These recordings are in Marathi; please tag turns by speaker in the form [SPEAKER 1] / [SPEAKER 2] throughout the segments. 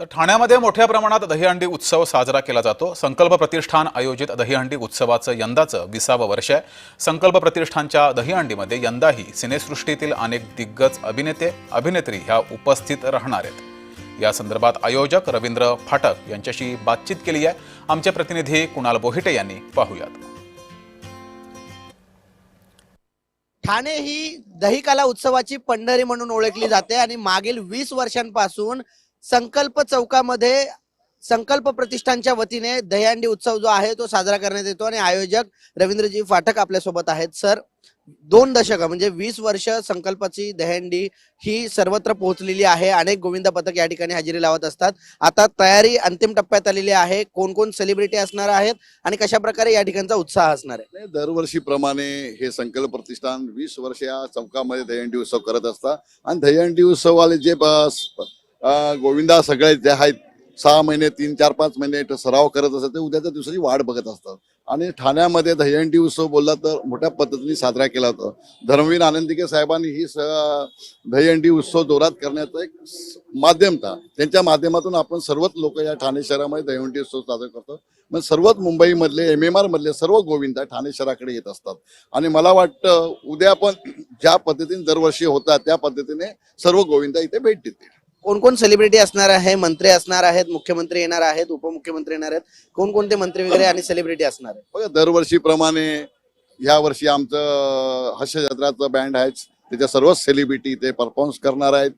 [SPEAKER 1] तर ठाण्यामध्ये मोठ्या प्रमाणात दहीहंडी उत्सव साजरा केला जातो. संकल्प प्रतिष्ठान आयोजित दहीहंडी उत्सवाचं यंदाचं विसावं वर्ष आहे. संकल्प प्रतिष्ठानच्या दहीहंडीमध्ये यंदाही सिनेसृष्टीतील अनेक दिग्गज अभिनेते अभिनेत्री ह्या उपस्थित राहणार आहेत. या संदर्भात आयोजक रवींद्र फाटक यांच्याशी बातचीत केली आहे. आमचे प्रतिनिधी कुणाल बोहिटे यांनी पाहूयात.
[SPEAKER 2] ठाणे ही दहीकाला उत्सवाची पंढरी म्हणून ओळखली जाते आणि मागील वीस वर्षांपासून संकल्प चौकामध्ये संकल्प प्रतिष्ठानच्या वतीने दहीहंडी उत्सव जो आहे तो साजरा करण्यात येतो आणि आयोजक रवींद्रजी फाटक आपल्यासोबत आहेत. सर दोन दशक म्हणजे वीस वर्ष संकल्पाची दहंडी ही सर्वत्र पोहोचलेली आहे. अनेक गोविंद पथक या ठिकाणी हजेरी लावत असतात. आता तयारी अंतिम टप्प्यात आलेली आहे. कोण कोण सेलिब्रिटी असणार आहेत आणि कशा प्रकारे या ठिकाणचा उत्साह असणार आहे?
[SPEAKER 3] दरवर्षीप्रमाणे हे संकल्प प्रतिष्ठान वीस वर्ष या चौकामध्ये दहीहंडी उत्सव करत असतात. आणि दहीहंडी आले जे गोविंदा सगळे जे आहेत सहा महिने तीन चार पाच महिने सराव करत असतात ते उद्याच्या दिवसाची वाट बघत असतात. आणि ठाण्यामध्ये दहयंटी उत्सव बोलला तर मोठ्या पद्धतीने साजरा केला जातो. धर्मवीर आनंदिके साहेबांनी ही स दहीहंडी उत्सव जोरात करण्याचं एक माध्यमता त्यांच्या माध्यमातून आपण सर्वच लोक या ठाणे शहरामध्ये दहयंटी उत्सव साजरा करतो. मग सर्वच मुंबईमधले एम एम आर मधले सर्व गोविंदा ठाणे शहराकडे येत असतात. आणि मला वाटतं उद्या पण ज्या पद्धतीने दरवर्षी होतात त्या पद्धतीने सर्व गोविंदा इथे भेट देतील.
[SPEAKER 2] कोण कोण सेलिब्रिटी असणार आहे मंत्री असणार आहेत मुख्यमंत्री येणार आहेत उपमुख्यमंत्री येणार आहेत कोणकोणते मंत्री वगैरे आणि सेलिब्रिटी असणार आहे
[SPEAKER 3] बघा दरवर्षीप्रमाणे या वर्षी आमचं हास्यजत्राचं बँड आहे. त्याच्या सर्वच सेलिब्रिटी ते परफॉर्मन्स करणार आहेत.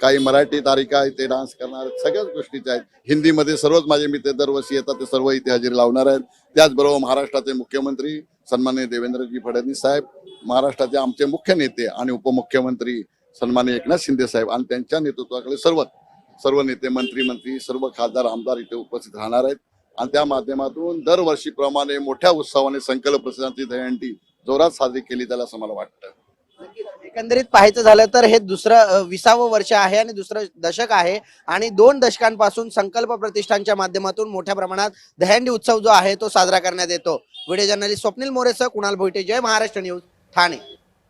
[SPEAKER 3] काही मराठी तारिका आहेत ते डान्स करणार आहेत. सगळ्याच गोष्टीच्या आहेत. हिंदीमध्ये सर्वच माझे मित्र दरवर्षी येतात ते सर्व इथे हजेरी लावणार आहेत. त्याचबरोबर महाराष्ट्राचे मुख्यमंत्री सन्मान्य देवेंद्रजी फडणवीस साहेब महाराष्ट्राचे आमचे मुख्य नेते आणि उपमुख्यमंत्री सन्माननीय एकनाथ शिंदे साहेब आणि त्यांच्या नेतृत्वाकडे सर्व सर्व नेते मंत्री मंत्री सर्व खासदार आमदार इथे उपस्थित राहणार आहेत. आणि त्या माध्यमातून दरवर्षीप्रमाणे मोठ्या उत्सवाने संकल्प प्रसिद्धांची जयंती जोरात साजरी केली जाईल असं मला वाटतं.
[SPEAKER 2] एकंदरीत पाहायचं झालं तर हे दुसरं विसावं वर्ष आहे आणि दुसरं दशक आहे. आणि दोन दशकांपासून संकल्प प्रतिष्ठानच्या माध्यमातून मोठ्या प्रमाणात दहंडी उत्सव जो आहे तो साजरा करण्यात येतो. व्हिडिओ जर्नलिस्ट स्वप्नील मोरेसह कुणाल भोईटे जय महाराष्ट्र न्यूज ठाणे.